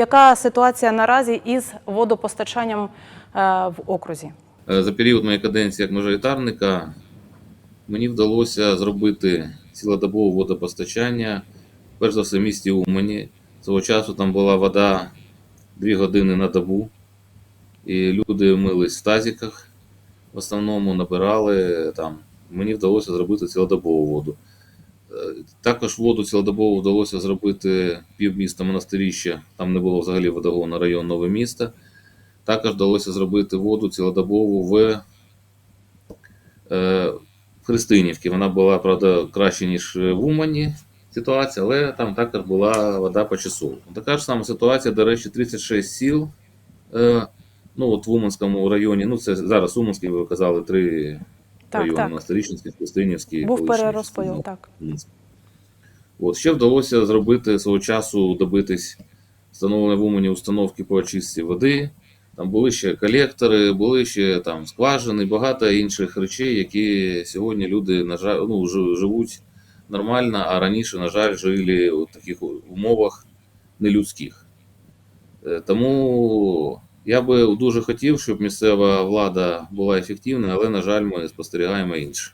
Яка ситуація наразі із водопостачанням е, в окрузі? Е, За період моєї каденції як мажоритарника мені вдалося зробити цілодобове водопостачання, перш за все в місті Умані. Цього часу там була вода 2 години на добу, і люди мились в тазиках, в основному набирали там. Мені вдалося зробити цілодобову воду. Також воду цілодобово вдалося зробити півміста Монастиріще, там не було взагалі водогону район Нове місто. Також вдалося зробити воду цілодобову в, е, Христинівці. Вона була, правда, краще, ніж в Умані ситуація, але там також була вода почасово. Така ж сама ситуація, до речі, 36 сіл. Е, ну, от в Уманському районі, ну це зараз Уманський, ви казали, три Так, райони: так. Монастирічний, Христинівський. Був перерозподіл, так. От, ще вдалося зробити свого часу добитись встановлення в Умані установки по очистці води. Там були ще колектори, були ще там скважини, багато інших речей, які сьогодні люди, на жаль, ну, живуть нормально, а раніше, на жаль, жили у таких умовах нелюдських. Е, Тому я би дуже хотів, щоб місцева влада була ефективною, але, на жаль, ми спостерігаємо інше.